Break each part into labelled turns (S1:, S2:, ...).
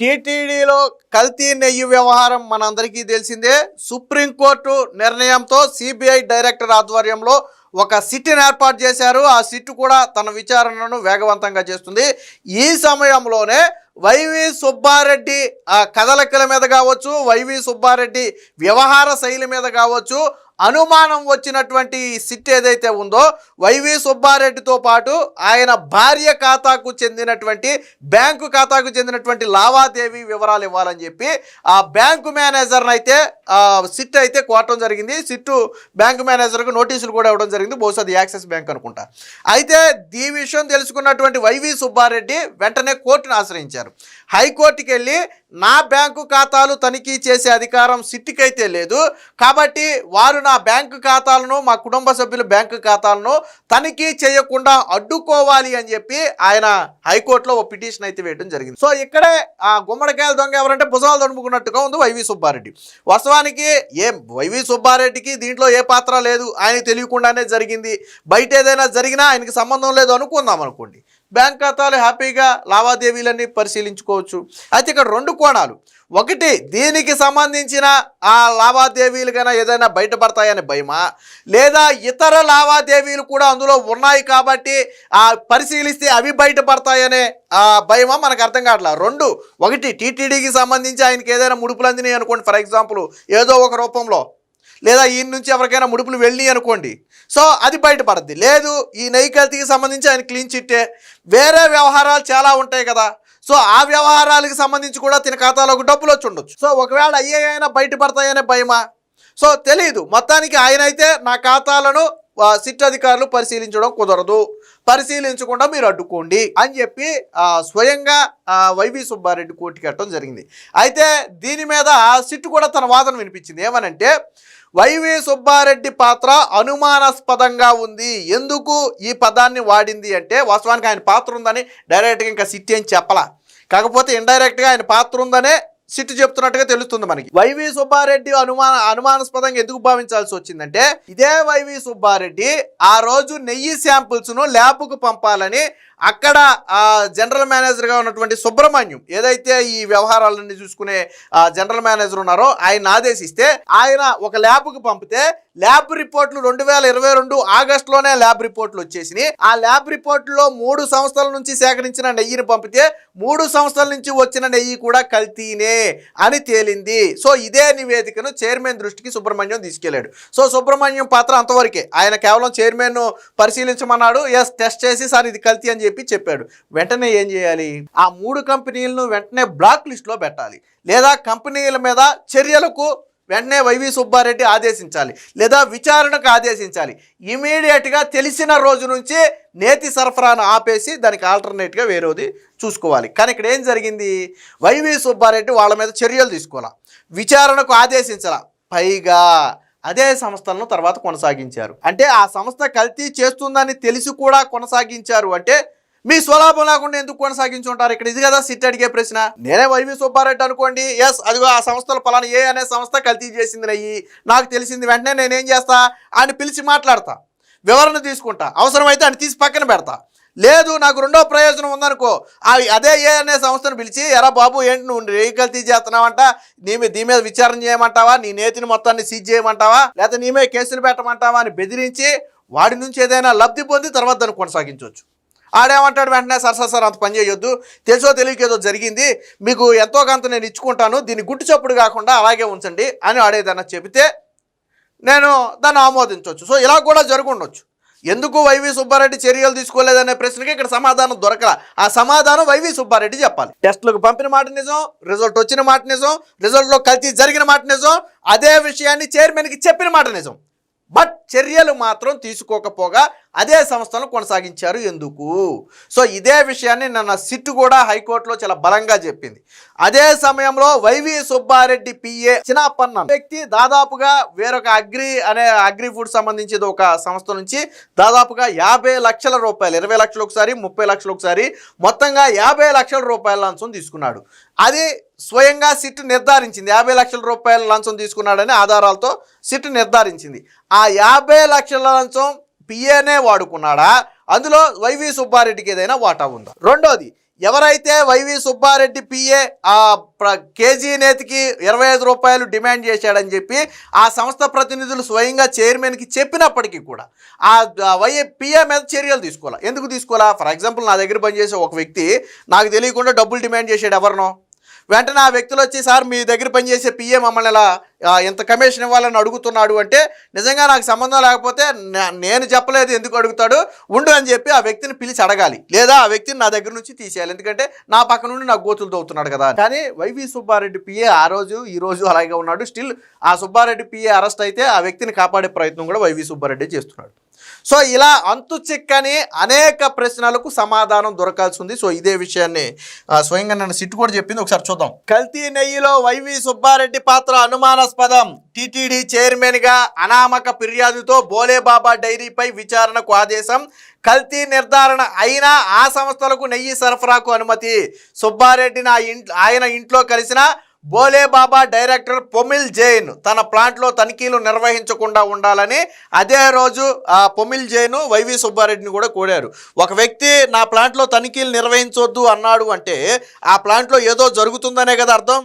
S1: టీటీడీలో కల్తీ నెయ్యి వ్యవహారం మనందరికీ తెలిసిందే. సుప్రీంకోర్టు నిర్ణయంతో సిబిఐ డైరెక్టర్ ఆధ్వర్యంలో ఒక సిట్ని ఏర్పాటు చేశారు. ఆ సిట్ కూడా తన విచారణను వేగవంతంగా చేస్తుంది. ఈ సమయంలోనే వైవి సుబ్బారెడ్డి ఆ కదలికల మీద కావచ్చు వైవి సుబ్బారెడ్డి వ్యవహార శైలి మీద కావచ్చు అనుమానం వచ్చినటువంటి సిట్ ఏదైతే ఉందో వైవి సుబ్బారెడ్డితో పాటు ఆయన భార్య ఖాతాకు చెందినటువంటి బ్యాంకు ఖాతాకు చెందినటువంటి లావాదేవీ వివరాలు ఇవ్వాలని చెప్పి ఆ బ్యాంకు మేనేజర్ని అయితే సిట్ అయితే కోరటం జరిగింది. సిట్టు బ్యాంకు మేనేజర్కు నోటీసులు కూడా ఇవ్వడం జరిగింది. బహుశా అది యాక్సిస్ బ్యాంక్ అనుకుంటా. అయితే ఈ విషయం తెలుసుకున్నటువంటి వైవి సుబ్బారెడ్డి వెంటనే కోర్టును ఆశ్రయించారు. హైకోర్టుకి వెళ్ళి నా బ్యాంకు ఖాతాలు తనిఖీ చేసే అధికారం సిట్టికైతే లేదు. కాబట్టి వారు నా బ్యాంకు ఖాతాలను మా కుటుంబ సభ్యుల బ్యాంకు ఖాతాలను తనిఖీ చేయకుండా అడ్డుకోవాలి అని చెప్పి ఆయన హైకోర్టులో ఒక పిటిషన్ అయితే వేయడం జరిగింది. సో ఇక్కడే ఆ గుమ్మడికాయల దొంగ ఎవరంటే భుజాలు దొడుముకున్నట్టుగా ఉంది వైవి సుబ్బారెడ్డి. వాస్తవానికి ఏ వైవి సుబ్బారెడ్డికి దీంట్లో ఏ పాత్ర లేదు ఆయన తెలియకుండానే జరిగింది. బయట ఏదైనా జరిగినా ఆయనకి సంబంధం లేదు అనుకుందాం అనుకోండి. బ్యాంక్ ఖాతాలు హ్యాపీగా లావాదేవీలన్నీ పరిశీలించుకోవచ్చు. అయితే ఇక్కడ రెండు కోణాలు. ఒకటి దీనికి సంబంధించిన ఆ లావాదేవీలు కన్నా ఏదైనా బయటపడతాయని భయమా? లేదా ఇతర లావాదేవీలు కూడా అందులో ఉన్నాయి కాబట్టి ఆ పరిశీలిస్తే అవి బయటపడతాయనే ఆ భయమా? మనకు అర్థం కావట్లా. రెండు ఒకటి టీటీడీకి సంబంధించి ఆయనకి ఏదైనా ముడుపులు అందినాయి అనుకోండి. ఫర్ ఎగ్జాంపుల్ ఏదో ఒక రూపంలో లేదా ఈయన నుంచి ఎవరికైనా ముడుపులు వెళ్ళి అనుకోండి. సో అది బయటపడద్ది. లేదు ఈ నెయ్యి కల్తీకి సంబంధించి ఆయన క్లీన్ చిట్టే వేరే వ్యవహారాలు చాలా ఉంటాయి కదా. సో ఆ వ్యవహారాలకు సంబంధించి కూడా తిన ఖాతాలోకి డబ్బులు వచ్చి ఉండొచ్చు. సో ఒకవేళ అయ్యే అయినా బయటపడతాయనే భయమా? సో తెలియదు మొత్తానికి ఆయన అయితే నా ఖాతాలను సిట్ అధికారులు పరిశీలించడం కుదరదు. పరిశీలించకుండా మీరు అడ్డుకోండి అని చెప్పి స్వయంగా వైవి సుబ్బారెడ్డి కోర్టుకి కట్టడం జరిగింది. అయితే దీని మీద సిట్ కూడా తన వాదన వినిపించింది. ఏమనంటే వైవి సుబ్బారెడ్డి పాత్ర అనుమానాస్పదంగా ఉంది. ఎందుకు ఈ పదాన్ని వాడింది అంటే వాస్తవానికి ఆయన పాత్ర ఉందని డైరెక్ట్గా ఇంకా సిట్ అని చెప్పలా. కాకపోతే ఇండైరెక్ట్గా ఆయన పాత్ర ఉందనే సిట్ చెప్తున్నట్టుగా తెలుస్తుంది మనకి. వైవి సుబ్బారెడ్డి అనుమాన అనుమానాస్పదంగా ఎందుకు భావించాల్సి వచ్చిందంటే ఇదే వైవి సుబ్బారెడ్డి ఆ రోజు నెయ్యి శాంపుల్స్ను ల్యాబ్కు పంపాలని అక్కడ జనరల్ మేనేజర్గా ఉన్నటువంటి సుబ్రహ్మణ్యం ఏదైతే ఈ వ్యవహారాలన్నీ చూసుకునే జనరల్ మేనేజర్ ఉన్నారో ఆయన ఆదేశిస్తే ఆయన ఒక ల్యాబ్కు పంపితే ల్యాబ్ రిపోర్ట్లు రెండు వేల ఇరవై రెండు ఆగస్టులోనే ల్యాబ్ రిపోర్ట్లు వచ్చేసినాయి. ఆ ల్యాబ్ రిపోర్ట్లో మూడు సంస్థల నుంచి సేకరించిన నెయ్యిని పంపితే మూడు సంస్థల నుంచి వచ్చిన నెయ్యి కూడా కల్తీనే అని తేలింది. సో ఇదే నివేదికను చైర్మన్ దృష్టికి సుబ్రహ్మణ్యం తీసుకెళ్ళాడు సో సుబ్రహ్మణ్యం పాత్ర అంతవరకే. ఆయన కేవలం చైర్మన్ను పరిశీలించమన్నాడు. ఎస్ టెస్ట్ చేసి సార్ ఇది కల్తీ అని చెప్పి చెప్పాడు. వెంటనే ఏం చేయాలి? ఆ మూడు కంపెనీలను వెంటనే బ్లాక్ లిస్ట్లో పెట్టాలి. లేదా కంపెనీల మీద చర్యలకు వెంటనే వైవి సుబ్బారెడ్డి ఆదేశించాలి. లేదా విచారణకు ఆదేశించాలి. ఇమీడియట్గా తెలిసిన రోజు నుంచి నేతి సరఫరాను ఆపేసి దానికి ఆల్టర్నేట్గా వేరేది చూసుకోవాలి. కానీ ఇక్కడ ఏం జరిగింది? వైవి సుబ్బారెడ్డి వాళ్ళ మీద చర్యలు తీసుకోవాలా? విచారణకు ఆదేశించాల? పైగా అదే సంస్థలను తర్వాత కొనసాగించారు. అంటే ఆ సంస్థ కల్తీ చేస్తుందని తెలిసి కూడా కొనసాగించారు. అంటే మీ స్వలాభం లేకుండా ఎందుకు కొనసాగించుంటారు? ఇక్కడ ఇది కదా సిట్ అడిగే ప్రశ్న. నేనే వైవి సుబ్బారెడ్డి అనుకోండి. ఎస్ అదిగో ఆ సంస్థలు పలానా ఏ అనే సంస్థ కల్తీ చేసింది అయ్యి నాకు తెలిసింది వెంటనే నేనేం చేస్తా? ఆయన పిలిచి మాట్లాడతా. వివరణ తీసుకుంటా. అవసరమైతే ఆయన తీసి పక్కన పెడతా. లేదు నాకు రెండో ప్రయోజనం ఉందనుకో. అవి అదే ఏ అనే సంస్థను పిలిచి ఎరా బాబు ఏంటి నువ్వు రేయి కల్తీ చేస్తున్నావంట? నీ మీద దీని మీద విచారణ చేయమంటావా? నీ నేతిని మొత్తాన్ని సీజ్ చేయమంటావా? లేకపోతే నీ మీద కేసులు పెట్టమంటావా? అని బెదిరించి వాడి నుంచి ఏదైనా లబ్ధి పొంది తర్వాత దాన్ని కొనసాగించవచ్చు. ఆడేమంటాడు వెంటనే సార్ సార్ సార్ అంత పని చేయొద్దు. తెలుసో తెలియక ఏదో జరిగింది. మీకు ఎంతో కొంత నేను ఇచ్చుకుంటాను. దీన్ని గుట్టు చప్పుడు కాకుండా అలాగే ఉంచండి అని ఆడేదన్నా చెబితే నేను దాన్ని ఆమోదించవచ్చు. సో ఇలా కూడా జరుగుండొచ్చు. ఎందుకు వైవి సుబ్బారెడ్డి చర్యలు తీసుకోలేదనే ప్రశ్నకి ఇక్కడ సమాధానం దొరకల. ఆ సమాధానం వైవి సుబ్బారెడ్డి చెప్పాలి. టెస్టులకు పంపిన మాట నిజం రిజల్ట్ వచ్చిన మాట నిజం రిజల్ట్లో కలిసి జరిగిన మాట నిజం అదే విషయాన్ని చైర్మన్కి చెప్పిన మాట నిజం. బట్ చర్యలు మాత్రం తీసుకోకపోగా అదే సంస్థను కొనసాగించారు ఎందుకు? సో ఇదే విషయాన్ని నిన్న సిట్ కూడా హైకోర్టులో చాలా బలంగా చెప్పింది. అదే సమయంలో వైవి సుబ్బారెడ్డి పిఏ చిన్నప్పన్న వ్యక్తి దాదాపుగా వేరొక అగ్రి అనే అగ్రి ఫుడ్ సంబంధించి ఒక సంస్థ నుంచి దాదాపుగా యాభై లక్షల రూపాయలు ఇరవై లక్షలు ఒకసారి ముప్పై లక్షలు ఒకసారి మొత్తంగా యాభై లక్షల రూపాయల లంచం తీసుకున్నాడు. అది స్వయంగా సిట్ నిర్ధారించింది. యాభై లక్షల రూపాయల లంచం తీసుకున్నాడని ఆధారాలతో సిట్ నిర్ధారించింది. ఆ యాభై లక్షల లంచం పిఏనే వాడుకున్నాడా? అందులో వైవి సుబ్బారెడ్డికి ఏదైనా వాటా ఉందా? రెండోది ఎవరైతే వైవి సుబ్బారెడ్డి పిఏ ఆ ప్ర- కేజీ నేతికి ఇరవై ఐదు రూపాయలు డిమాండ్ చేశాడని చెప్పి ఆ సంస్థ ప్రతినిధులు స్వయంగా చైర్మన్కి చెప్పినప్పటికీ కూడా ఆ ఆ వై పిఏ మీద చర్యలు తీసుకోవాలి? ఎందుకు తీసుకోవాలా? ఫర్ ఎగ్జాంపుల్ నా దగ్గర పనిచేసే ఒక వ్యక్తి నాకు తెలియకుండా డబ్బులు డిమాండ్ చేశాడు ఎవరినో. వెంటనే ఆ వ్యక్తులు వచ్చి సార్ మీ దగ్గర పనిచేసే పిఏ మమ్మల్ని ఇలా ఇంత కమిషన్ ఇవ్వాలని అడుగుతున్నాడు అంటే నిజంగా నాకు సంబంధం లేకపోతే నేను చెప్పలేదు ఎందుకు అడుగుతాడు ఉండు అని చెప్పి ఆ వ్యక్తిని పిలిచి అడగాలి. లేదా ఆ వ్యక్తిని నా దగ్గర నుంచి తీసేయాలి. ఎందుకంటే నా పక్క నుండి నాకు గోతులు తవ్వుతున్నాడు కదా కానీ వైవి సుబ్బారెడ్డి పిఏ ఆ రోజు ఈ రోజు అలాగే ఉన్నాడు. స్టిల్ ఆ సుబ్బారెడ్డి పిఏ అరెస్ట్ అయితే ఆ వ్యక్తిని కాపాడే ప్రయత్నం కూడా వైవి సుబ్బారెడ్డి చేస్తున్నాడు. సో ఇలా అంతు చిక్కని అనేక ప్రశ్నలకు సమాధానం దొరకాల్సి ఉంది సో ఇదే విషయాన్ని స్వయంగా నన్ను సిట్టు కూడా చెప్పింది. ఒకసారి చూద్దాం. కల్తీ నెయ్యిలో వైవి సుబ్బారెడ్డి పాత్ర అనుమానాస్పదం. టీటీడీ చైర్మన్గా అనామక ఫిర్యాదుతో బోలేబాబా డైరీపై విచారణకు ఆదేశం. కల్తీ నిర్ధారణ అయినా ఆ సంస్థలకు నెయ్యి సరఫరాకు అనుమతి. సుబ్బారెడ్డిని ఇంట్ ఆయన ఇంట్లో కలిసిన బోలే బాబా డైరెక్టర్ పొమిల్ జైన్ తన ప్లాంట్లో తనిఖీలు నిర్వహించకుండా ఉండాలని అదే రోజు ఆ పొమిల్ జైన్ వైవి సుబ్బారెడ్డిని కూడా కోరారు. ఒక వ్యక్తి నా ప్లాంట్లో తనిఖీలు నిర్వహించవద్దు అన్నాడు అంటే ఆ ప్లాంట్లో ఏదో జరుగుతుందనే కదా అర్థం?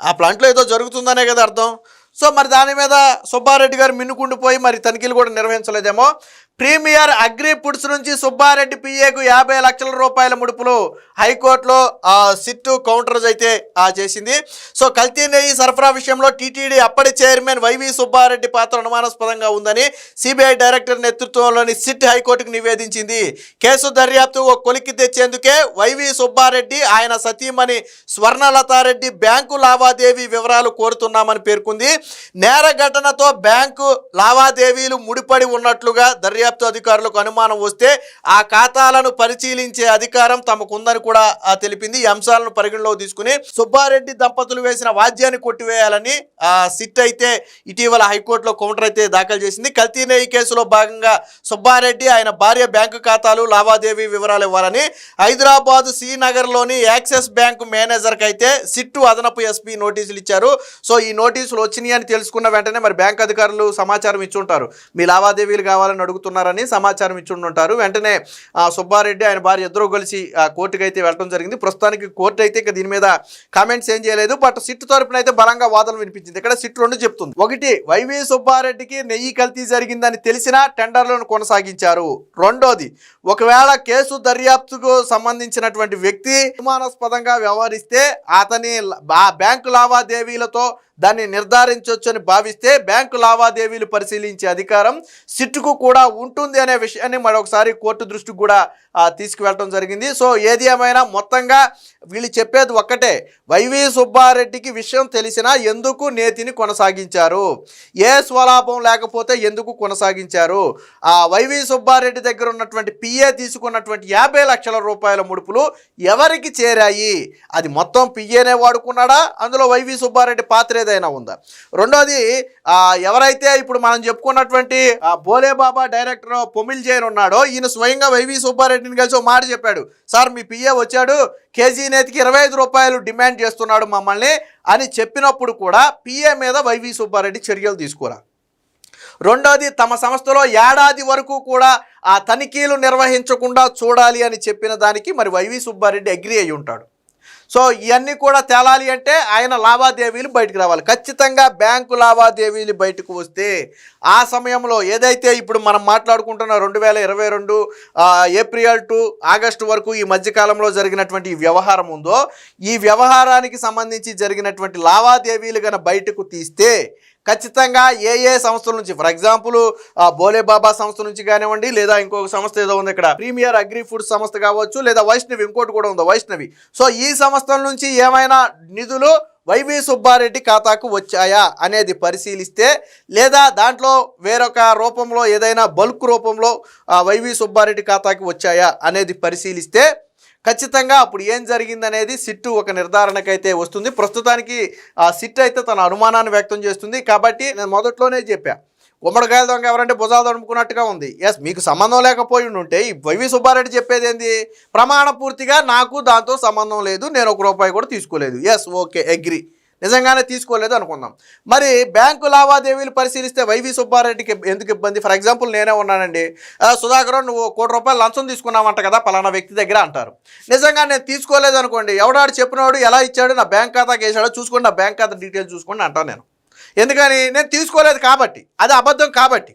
S1: ఆ ప్లాంట్లో ఏదో జరుగుతుందనే కదా అర్థం? సో మరి దాని మీద సుబ్బారెడ్డి గారు మిన్నుకుండిపోయి మరి తనిఖీలు కూడా నిర్వహించలేదేమో. ప్రీమియర్ అగ్రి ఫుడ్స్ నుంచి సుబ్బారెడ్డి పిఏకు యాభై లక్షల రూపాయల ముడుపులు హైకోర్టులో ఆ, సిట్టు కౌంటర్స్ అయితే ఆ, చేసింది. సో కల్తీ నెయ్యి సరఫరా విషయంలో టీటీడీ అప్పటి చైర్మన్ వైవి సుబ్బారెడ్డి పాత్ర అనుమానాస్పదంగా ఉందని సిబిఐ డైరెక్టర్ నేతృత్వంలోని సిట్ హైకోర్టుకు నివేదించింది. కేసు దర్యాప్తు ఓ కొలిక్కి తెచ్చేందుకే వైవి సుబ్బారెడ్డి ఆయన సతీమణి స్వర్ణలతారెడ్డి బ్యాంకు లావాదేవీ వివరాలు కోరుతున్నామని పేర్కొంది. నేర ఘటనతో బ్యాంకు లావాదేవీలు ముడిపడి ఉన్నట్లుగా దర్యాప్తు అధికారులకు అనుమానం వస్తే ఆ ఖాతాలను పరిశీలించే అధికారం తమకుందని కూడా తెలిపింది. ఈ అంశాలను పరిగణలోకి తీసుకుని సుబ్బారెడ్డి దంపతులు వేసిన వాద్యాన్ని కొట్టివేయాలని సిట్ అయితే ఇటీవల హైకోర్టులో కౌంటర్ అయితే దాఖలు చేసింది. కల్తీ నెయ్యి కేసులో భాగంగా సుబ్బారెడ్డి ఆయన భార్య బ్యాంకు ఖాతాలు లావాదేవీ వివరాలు ఇవ్వాలని హైదరాబాద్ శ్రీనగర్లోని యాక్సిస్ బ్యాంకు మేనేజర్కి అయితే సిట్టు అదనపు ఎస్పీ నోటీసులు ఇచ్చారు. సో ఈ నోటీసులు వచ్చినాయి అని తెలుసుకున్న వెంటనే మరి బ్యాంక్ అధికారులు సమాచారం ఇచ్చుంటారు. మీ లావాదేవీలు కావాలని అడుగుతున్నారు ఉన్నారని సమాచారం ఇచ్చుంటారు వెంటనే సుబ్బారెడ్డి ఆయన భార్య ఇద్దరు కలిసి ఆ, కోర్టుకి అయితే వెళ్ళడం జరిగింది. ప్రస్తుతానికి కోర్టు అయితే ఇక దీని మీద కామెంట్స్ ఏం చేయలేదు. బట్ సిట్ తరపున అయితే బలంగా వాదనలు వినిపించింది. ఇక్కడ సిట్ రెండు చెప్తుంది. ఒకటి వైవి సుబ్బారెడ్డికి నెయ్యి కల్తీ జరిగిందని తెలిసినా టెండర్లను కొనసాగించారు. రెండోది ఒకవేళ కేసు దర్యాప్తుకు సంబంధించినటువంటి వ్యక్తి అనుమానాస్పదంగా వ్యవహరిస్తే అతని బ్యాంకు లావాదేవీలతో దాన్ని నిర్ధారించవచ్చు అని భావిస్తే బ్యాంకు లావాదేవీలు పరిశీలించే అధికారం సిట్టుకు కూడా ఉంటుంది అనే విషయాన్ని మరొకసారి కోర్టు దృష్టికి కూడా తీసుకువెళ్ళడం జరిగింది. సో ఏది ఏమైనా మొత్తంగా వీళ్ళు చెప్పేది ఒక్కటే. వైవి సుబ్బారెడ్డికి విషయం తెలిసినా ఎందుకు నేతిని కొనసాగించారు? ఏ స్వలాభం లేకపోతే ఎందుకు కొనసాగించారు? ఆ వైవి సుబ్బారెడ్డి దగ్గర ఉన్నటువంటి పిఏ తీసుకున్నటువంటి యాభై లక్షల రూపాయల ముడుపులు ఎవరికి చేరాయి? అది మొత్తం పిఏనే వాడుకున్నాడా? అందులో వైవి సుబ్బారెడ్డి పాత్ర ఏదైనా ఉందా? రెండోది ఎవరైతే ఇప్పుడు మనం చెప్పుకున్నటువంటి ఆ, బాబా డైరెక్టర్ పొమిల్ జైన్ ఉన్నాడో ఈయన స్వయంగా వైవి సుబ్బారెడ్డిని కలిసి ఒక మాట చెప్పాడు. సార్ మీ పిఏ వచ్చాడు కేజీ నేతికి ఇరవై ఐదు రూపాయలు డిమాండ్ చేస్తున్నాడు మమ్మల్ని అని చెప్పినప్పుడు కూడా పిఏ మీద వైవి సుబ్బారెడ్డి చర్యలు తీసుకోరా. రెండోది తమ సంస్థలో ఏడాది వరకు కూడా ఆ తనిఖీలు నిర్వహించకుండా చూడాలి అని చెప్పిన దానికి మరి వైవి సుబ్బారెడ్డి అగ్రి అయి ఉంటాడు. సో ఇవన్నీ కూడా తేలాలి అంటే ఆయన లావాదేవీలు బయటకు రావాలి. ఖచ్చితంగా బ్యాంకు లావాదేవీలు బయటకు వస్తే ఆ సమయంలో ఏదైతే ఇప్పుడు మనం మాట్లాడుకుంటున్న రెండు వేల ఇరవై రెండు ఏప్రిల్ టు ఆగస్టు వరకు ఈ మధ్యకాలంలో జరిగినటువంటి ఈ వ్యవహారం ఉందో ఈ వ్యవహారానికి సంబంధించి జరిగినటువంటి లావాదేవీలు కనుక బయటకు తీస్తే ఖచ్చితంగా ఏ ఏ సంస్థల నుంచి ఫర్ ఎగ్జాంపుల్ బోలే బాబా సంస్థ నుంచి కానివ్వండి లేదా ఇంకొక సంస్థ ఏదో ఉంది ఇక్కడ ప్రీమియర్ అగ్రి ఫుడ్ సంస్థ కావచ్చు లేదా వైష్ణవి ఇంకోటి కూడా ఉంది వైష్ణవి. సో ఈ సంస్థల నుంచి ఏమైనా నిధులు వైవి సుబ్బారెడ్డి ఖాతాకు వచ్చాయా అనేది పరిశీలిస్తే లేదా దాంట్లో వేరొక రూపంలో ఏదైనా బల్క్ రూపంలో వైవి సుబ్బారెడ్డి ఖాతాకి వచ్చాయా అనేది పరిశీలిస్తే ఖచ్చితంగా అప్పుడు ఏం జరిగిందనేది సిట్టు ఒక నిర్ధారణకైతే వస్తుంది. ప్రస్తుతానికి ఆ సిట్ అయితే తన అనుమానాన్ని వ్యక్తం చేస్తుంది. కాబట్టి నేను మొదట్లోనే చెప్పా గుమ్మడికాయల దొంగ ఎవరంటే భుజాలు దొరుకున్నట్టుగా ఉంది. ఎస్ మీకు సంబంధం లేకపోయి ఉంటే ఈ వైవి సుబ్బారెడ్డి చెప్పేది ఏంది? ప్రమాణ పూర్తిగా నాకు దాంతో సంబంధం లేదు నేను ఒక రూపాయి కూడా తీసుకోలేదు. ఎస్ ఓకే అగ్రి నిజంగానే తీసుకోలేదు అనుకుందాం. మరి బ్యాంకు లావాదేవీలు పరిశీలిస్తే వైవి సుబ్బారెడ్డికి ఎందుకు ఇబ్బంది? ఫర్ ఎగ్జాంపుల్ నేనే ఉన్నానండి. సుధాకర్ నువ్వు కోటి రూపాయలు లంచం తీసుకున్నావంట కదా పలానా వ్యక్తి దగ్గర అంటారు. నిజంగా నేను తీసుకోలేదు అనుకోండి. ఎవడాడు చెప్పినవాడు ఎలా ఇచ్చాడు నా బ్యాంక్ ఖాతాకి వేసాడో చూసుకోండి నా బ్యాంక్ ఖాతా డీటెయిల్స్ చూసుకోండి అంటాను నేను. ఎందుకని? నేను తీసుకోలేదు కాబట్టి. అది అబద్ధం కాబట్టి.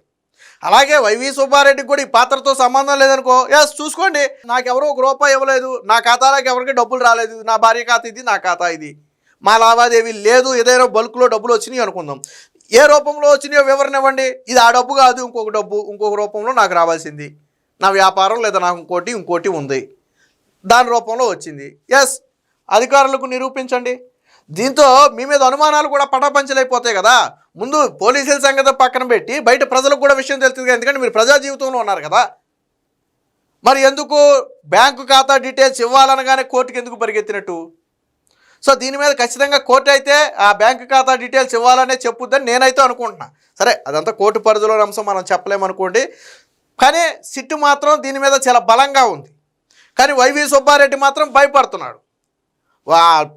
S1: అలాగే వైవి సుబ్బారెడ్డికి కూడా ఈ పాత్రతో సంబంధం లేదనుకో ఎస్ చూసుకోండి. నాకెవరో ఒక రూపాయి ఇవ్వలేదు. నా ఖాతాలోకి ఎవరికి డబ్బులు రాలేదు. నా భార్య ఖాతా ఇది నా ఖాతా ఇది మా లావాదేవీ లేదు ఏదైనా బల్క్లో డబ్బులు వచ్చినాయి అనుకుందాం. ఏ రూపంలో వచ్చినాయో వివరణ ఇవ్వండి. ఇది ఆ డబ్బు కాదు ఇంకొక డబ్బు ఇంకొక రూపంలో నాకు రావాల్సింది. నా వ్యాపారం లేదా నాకు ఇంకోటి ఇంకోటి ఉంది. దాని రూపంలో వచ్చింది. ఎస్ అధికారులకు నిరూపించండి. దీంతో మీ మీద అనుమానాలు కూడా పటాపంచలైపోతాయి కదా. ముందు పోలీసుల సంగతి పక్కన పెట్టి బయట ప్రజలకు కూడా విషయం తెలుస్తుంది. ఎందుకంటే మీరు ప్రజా జీవితంలో ఉన్నారు కదా. మరి ఎందుకు బ్యాంకు ఖాతా డీటెయిల్స్ ఇవ్వాలనగానే కోర్టుకి ఎందుకు పరిగెత్తినట్టు? సో దీని మీద ఖచ్చితంగా కోర్టు అయితే ఆ బ్యాంక్ ఖాతా డీటెయిల్స్ ఇవ్వాలనే చెప్పుద్దని నేనైతే అనుకుంటున్నా. సరే అదంతా కోర్టు పరిధిలోని అంశం మనం చెప్పలేమనుకోండి. కానీ సిట్టు మాత్రం దీని మీద చాలా బలంగా ఉంది. కానీ వైవి సుబ్బారెడ్డి మాత్రం భయపడుతున్నాడు.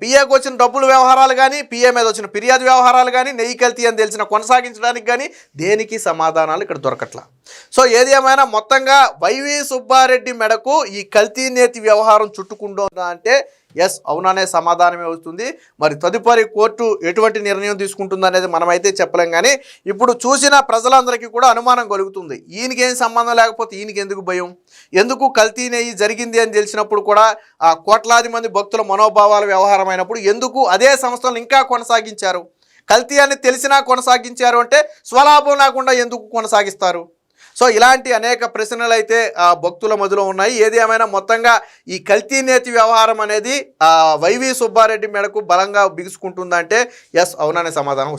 S1: పిఏకి వచ్చిన డబ్బుల వ్యవహారాలు కానీ పిఏ మీద వచ్చిన ఫిర్యాదు వ్యవహారాలు కానీ నెయ్యి కల్తీ అని తెలిసిన కొనసాగించడానికి కానీ దేనికి సమాధానాలు ఇక్కడ దొరకట్లా? సో ఏది ఏమైనా మొత్తంగా వైవి సుబ్బారెడ్డి మెడకు ఈ కల్తీ నేతి వ్యవహారం చుట్టుకుంటుందా అంటే ఎస్ అవుననే సమాధానమే వస్తుంది. మరి తదుపరి కోర్టు ఎటువంటి నిర్ణయం తీసుకుంటుంది అనేది మనమైతే చెప్పలేం కానీ ఇప్పుడు చూసిన ప్రజలందరికీ కూడా అనుమానం కలుగుతుంది. ఈయనకి ఏం సంబంధం లేకపోతే ఈయనకి ఎందుకు భయం? ఎందుకు కల్తీ నెయ్యి జరిగింది అని తెలిసినప్పుడు కూడా ఆ కోట్లాది మంది భక్తుల మనోభావాల వ్యవహారం అయినప్పుడు ఎందుకు అదే సంస్థలను ఇంకా కొనసాగించారు? కల్తీ అని తెలిసినా కొనసాగించారు అంటే స్వలాభం లేకుండా ఎందుకు కొనసాగిస్తారు? సో ఇలాంటి అనేక ప్రశ్నలు అయితే ఆ భక్తుల మధ్యలో ఉన్నాయి. ఏది ఏమైనా మొత్తంగా ఈ కల్తీ నేతి వ్యవహారం అనేది వైవి సుబ్బారెడ్డి మేడకు బలంగా బిగుసుకుంటుందంటే ఎస్ అవుననే సమాధానం